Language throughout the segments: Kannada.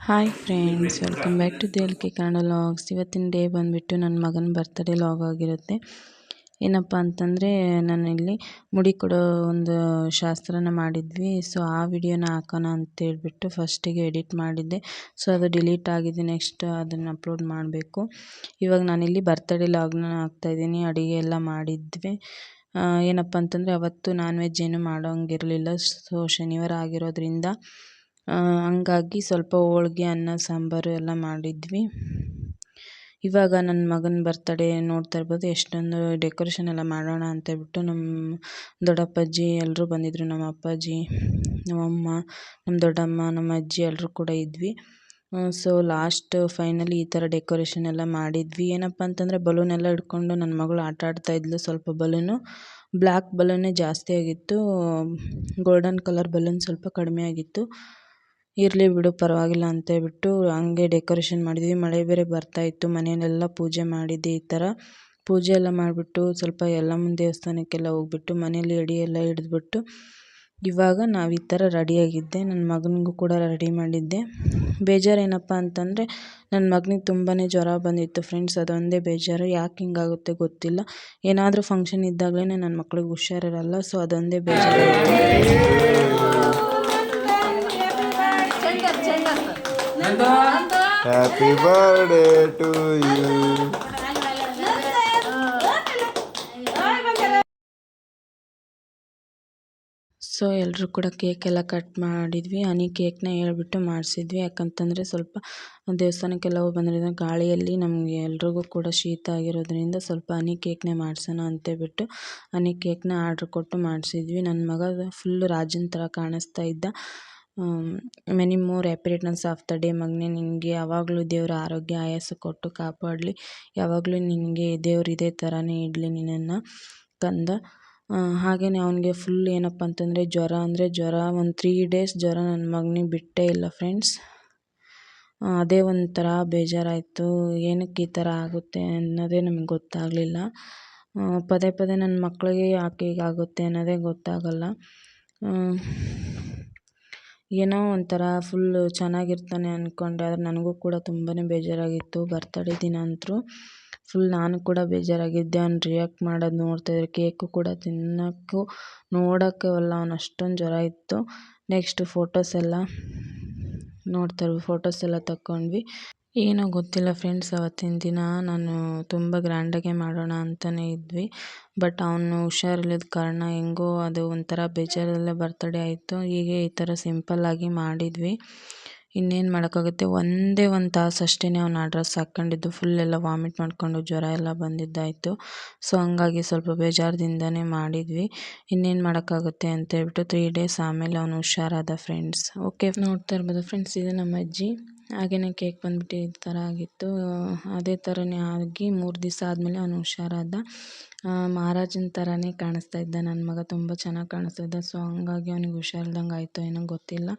Hi friends welcome back to ದೇಲ್ಕೆ Kannada logs ಇವತ್ತಿನ ಡೇ ಬಂದುಬಿಟ್ಟು ನನ್ನ ಮಗನ ಬರ್ತಡೇ ಲಾಗ್ ಆಗಿರುತ್ತೆ. ಏನಪ್ಪ ಅಂತಂದರೆ ನಾನು ಇಲ್ಲಿ ಮುಡಿ ಕೊಡೋ ಒಂದು ಶಾಸ್ತ್ರನ ಮಾಡಿದ್ವಿ. ಸೊ ಆ ವಿಡಿಯೋನ ಹಾಕೋಣ ಅಂತೇಳ್ಬಿಟ್ಟು ಫಸ್ಟಿಗೆ ಎಡಿಟ್ ಮಾಡಿದ್ದೆ. ಸೊ ಅದು ಡಿಲೀಟ್ ಆಗಿದೆ. ನೆಕ್ಸ್ಟ್ ಅದನ್ನು ಅಪ್ಲೋಡ್ ಮಾಡಬೇಕು. ಇವಾಗ ನಾನಿಲ್ಲಿ ಬರ್ತಡೇ ಲಾಗ್ನ ಹಾಕ್ತಾಯಿದ್ದೀನಿ ಅಡುಗೆ ಎಲ್ಲ ಮಾಡಿದ್ವಿ. ಏನಪ್ಪ ಅಂತಂದರೆ ಅವತ್ತು ನಾನ್ ವೆಜ್ ಏನು ಮಾಡೋಂಗಿರಲಿಲ್ಲ. ಸೊ ಶನಿವಾರ ಆಗಿರೋದ್ರಿಂದ ಹಂಗಾಗಿ ಸ್ವಲ್ಪ ಹೋಳ್ಗೆ, ಅನ್ನ, ಸಾಂಬಾರು ಎಲ್ಲ ಮಾಡಿದ್ವಿ. ಇವಾಗ ನನ್ನ ಮಗನ ಬರ್ತಡೇ ನೋಡ್ತಾ ಇರ್ಬೋದು. ಎಷ್ಟೊಂದು ಡೆಕೋರೇಷನ್ ಎಲ್ಲ ಮಾಡೋಣ ಅಂತೇಳ್ಬಿಟ್ಟು ನಮ್ಮ ದೊಡ್ಡಪ್ಪಾಜಿ ಎಲ್ಲರೂ ಬಂದಿದ್ದರು ನಮ್ಮ ಅಪ್ಪಾಜಿ, ನಮ್ಮ ಅಮ್ಮ, ನಮ್ಮ ದೊಡ್ಡಮ್ಮ, ನಮ್ಮ ಅಜ್ಜಿ ಎಲ್ಲರೂ ಕೂಡ ಇದ್ವಿ. ಸೊ ಲಾಸ್ಟ್ ಫೈನಲಿ ಈ ಥರ ಡೆಕೋರೇಷನ್ ಎಲ್ಲ ಮಾಡಿದ್ವಿ. ಏನಪ್ಪ ಅಂತಂದರೆ ಬಲೂನ್ ಎಲ್ಲ ಹಿಡ್ಕೊಂಡು ನನ್ನ ಮಗಳು ಆಟ ಆಡ್ತಾ ಇದ್ಲು ಸ್ವಲ್ಪ ಬಲೂನು ಬ್ಲ್ಯಾಕ್ ಬಲೂನೇ ಜಾಸ್ತಿ ಆಗಿತ್ತು. ಗೋಲ್ಡನ್ ಕಲರ್ ಬಲೂನ್ ಸ್ವಲ್ಪ ಕಡಿಮೆ ಆಗಿತ್ತು. ಇರಲಿ ಬಿಡು, ಪರವಾಗಿಲ್ಲ ಅಂತೇಳ್ಬಿಟ್ಟು ಹಂಗೆ ಡೆಕೋರೇಷನ್ ಮಾಡಿದ್ವಿ. ಮಳೆ ಬೇರೆ ಬರ್ತಾ ಇತ್ತು, ಮನೆಯಲ್ಲೆಲ್ಲ ಪೂಜೆ ಮಾಡಿದ್ದೆ ಈ ಥರ. ಪೂಜೆ ಎಲ್ಲ ಮಾಡಿಬಿಟ್ಟು ಸ್ವಲ್ಪ ಯಲ್ಲಮ್ಮನ ದೇವಸ್ಥಾನಕ್ಕೆಲ್ಲ ಹೋಗ್ಬಿಟ್ಟು ಮನೇಲಿ ಎಡೆ ಎಲ್ಲ ಹಿಡಿದ್ಬಿಟ್ಟು ಇವಾಗ ನಾವು ಈ ಥರ ರೆಡಿಯಾಗಿದ್ದೆ ನನ್ನ ಮಗನಿಗೂ ಕೂಡ ರೆಡಿ ಮಾಡಿದ್ದೆ. ಬೇಜಾರು ಏನಪ್ಪ ಅಂತಂದರೆ ನನ್ನ ಮಗನಿಗೆ ತುಂಬಾ ಜ್ವರ ಬಂದಿತ್ತು ಫ್ರೆಂಡ್ಸ್ ಅದೊಂದೇ ಬೇಜಾರು. ಯಾಕೆ ಹಿಂಗಾಗುತ್ತೆ ಗೊತ್ತಿಲ್ಲ. ಏನಾದರೂ ಫಂಕ್ಷನ್ ಇದ್ದಾಗಲೇ ನನ್ನ ಮಕ್ಳಿಗೆ ಹುಷಾರಿರಲ್ಲ ಸೊ ಅದೊಂದೇ ಬೇಜಾರು Happy birthday to you. So ಎಲ್ಲರೂ ಕೂಡ ಕೇಕ್ ಎಲ್ಲ ಕಟ್ ಮಾಡಿದ್ವಿ. ಹನಿ ಕೇಕ್ನ ಹೇಳ್ಬಿಟ್ಟು ಮಾಡಿಸಿದ್ವಿ. ಯಾಕಂತಂದರೆ ಸ್ವಲ್ಪ ದೇವಸ್ಥಾನಕ್ಕೆಲ್ಲ ಹೋಗಿ ಬಂದಿರೋದ್ರಿಂದ ಗಾಳಿಯಲ್ಲಿ ನಮಗೆ ಎಲ್ರಿಗೂ ಕೂಡ ಶೀತ ಆಗಿರೋದ್ರಿಂದ ಸ್ವಲ್ಪ ಹನಿ ಕೇಕ್ನೇ ಮಾಡಿಸೋಣ ಅಂತೇಳ್ಬಿಟ್ಟು ಹನಿ ಕೇಕ್ನ ಆರ್ಡ್ರ್ ಕೊಟ್ಟು ಮಾಡಿಸಿದ್ವಿ. ನನ್ನ ಮಗ ಫುಲ್ ರಾಜನ ಥರ ಕಾಣಿಸ್ತಾ ಇದ್ದ. Many more happy returns of the day. ಮಗನೇ, ನಿನಗೆ ಯಾವಾಗಲೂ ದೇವರ ಆರೋಗ್ಯ, ಆಯಾಸ ಕೊಟ್ಟು ಕಾಪಾಡಲಿ. ಯಾವಾಗಲೂ ನಿನಗೆ ದೇವ್ರು ಇದೇ ಥರನೇ ಇಡಲಿ ನಿನ್ನನ್ನು ಕಂದ. ಹಾಗೇ ಅವನಿಗೆ ಫುಲ್ ಏನಪ್ಪ ಅಂತಂದರೆ ಜ್ವರ ಅಂದರೆ ಜ್ವರ. ಒಂದು ತ್ರೀ ಡೇಸ್ ಜ್ವರ ನನ್ನ ಮಗನಿಗೆ ಬಿಟ್ಟೇ ಇಲ್ಲ ಫ್ರೆಂಡ್ಸ್ ಅದೇ ಒಂಥರ ಬೇಜಾರಾಯಿತು. ಏನಕ್ಕೆ ಈ ಥರ ಆಗುತ್ತೆ ಅನ್ನೋದೇ ನಮಗೆ ಗೊತ್ತಾಗಲಿಲ್ಲ. ಪದೇ ಪದೇ ನನ್ನ ಮಕ್ಕಳಿಗೆ ಯಾಕೆ ಹೀಗಾಗುತ್ತೆ ಅನ್ನೋದೇ ಗೊತ್ತಾಗಲ್ಲ. ಏನೋ ಒಂಥರ ಫುಲ್ಲು ಚೆನ್ನಾಗಿರ್ತಾನೆ ಅಂದ್ಕೊಂಡೆ ಆದರೆ ನನಗೂ ಕೂಡ ತುಂಬಾ ಬೇಜಾರಾಗಿತ್ತು. ಬರ್ತಡೇ ದಿನ ಅಂತೂ ಫುಲ್ ನಾನು ಕೂಡ ಬೇಜಾರಾಗಿದ್ದೆ. ಅವ್ನು ರಿಯಾಕ್ಟ್ ಮಾಡೋದು ನೋಡ್ತಾಯಿದ್ರೆ ಕೇಕು ಕೂಡ ತಿನ್ನೋಕ್ಕೂ ನೋಡೋಕ್ಕೂ ಅಲ್ಲ, ಅವ್ನು ಅಷ್ಟೊಂದು ಜ್ವರ ಇತ್ತು. ನೆಕ್ಸ್ಟ್ ಫೋಟೋಸ್ ಎಲ್ಲ ನೋಡ್ತಾರೆ ಫೋಟೋಸ್ ಎಲ್ಲ ತಗೊಂಡ್ವಿ ಏನೋ ಗೊತ್ತಿಲ್ಲ ಫ್ರೆಂಡ್ಸ್ ಅವತ್ತಿನ ದಿನ ನಾನು ತುಂಬ ಗ್ರ್ಯಾಂಡಾಗೆ ಮಾಡೋಣ ಅಂತಲೇ ಇದ್ವಿ. ಬಟ್ ಅವನು ಹುಷಾರಿಲ್ಲದ ಕಾರಣ ಹೆಂಗೋ ಅದು ಒಂಥರ ಬೇಜಾರಲ್ಲೇ ಬರ್ತಡೇ ಆಯಿತು. ಹೀಗೆ ಈ ಥರ ಸಿಂಪಲ್ಲಾಗಿ ಮಾಡಿದ್ವಿ. ಇನ್ನೇನು ಮಾಡೋಕ್ಕಾಗುತ್ತೆ? ಒಂದೇ ಒಂದು ತಾಸು ಅಷ್ಟೇ ಅವ್ನು ಆ ಡ್ರೆಸ್ ಹಾಕ್ಕೊಂಡಿದ್ದು. ಫುಲ್ ಎಲ್ಲ ವಾಮಿಟ್ ಮಾಡಿಕೊಂಡು ಜ್ವರ ಎಲ್ಲ ಬಂದಿದ್ದಾಯಿತು. ಸೊ ಹಂಗಾಗಿ ಸ್ವಲ್ಪ ಬೇಜಾರದಿಂದನೇ ಮಾಡಿದ್ವಿ. ಇನ್ನೇನು ಮಾಡೋಕ್ಕಾಗುತ್ತೆ ಅಂತೇಳ್ಬಿಟ್ಟು ತ್ರೀ ಡೇಸ್ ಆಮೇಲೆ ಅವನು ಹುಷಾರಾದ ಫ್ರೆಂಡ್ಸ್ ಓಕೆ ನೋಡ್ತಾ ಇರ್ಬೋದು ಫ್ರೆಂಡ್ಸ್ ಇದು ನಮ್ಮ ಅಜ್ಜಿ. ಹಾಗೆಯೇ ಕೇಕ್ ಬಂದ್ಬಿಟ್ಟು ಈ ಥರ ಆಗಿತ್ತು. ಅದೇ ಥರನೇ ಆಗಿ ಮೂರು ದಿವಸ ಆದಮೇಲೆ ಅವನು ಹುಷಾರಾದ. ಮಹಾರಾಜನ ಥರನೇ ಕಾಣಿಸ್ತಾ ಇದ್ದ. ನನ್ನ ಮಗ ತುಂಬ ಚೆನ್ನಾಗಿ ಕಾಣಿಸ್ತಾ ಇದ್ದ. ಸೊ ಹಂಗಾಗಿ ಅವನಿಗೆ ಹುಷಾರಿಲ್ದಂಗೆ ಆಯಿತು ಏನೋ ಗೊತ್ತಿಲ್ಲ.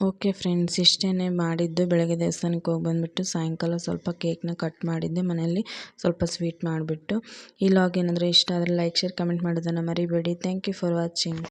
ಓಕೆ ಫ್ರೆಂಡ್ಸ್ ಇಷ್ಟೇ ಮಾಡಿದ್ದು. ಬೆಳಗ್ಗೆ ದೇವಸ್ಥಾನಕ್ಕೆ ಹೋಗಿ ಬಂದುಬಿಟ್ಟು ಸಾಯಂಕಾಲ ಸ್ವಲ್ಪ ಕೇಕ್ನ ಕಟ್ ಮಾಡಿದ್ದೆ. ಮನೆಯಲ್ಲಿ ಸ್ವಲ್ಪ ಸ್ವೀಟ್ ಮಾಡಿಬಿಟ್ಟು. ಈ ಲಾಗ್ ಏನಾದರೂ ಇಷ್ಟ ಆದರೆ ಲೈಕ್ ಶೇರ್ ಕಮೆಂಟ್ ಮಾಡೋದನ್ನು ಮರಿಬೇಡಿ. Thank you for watching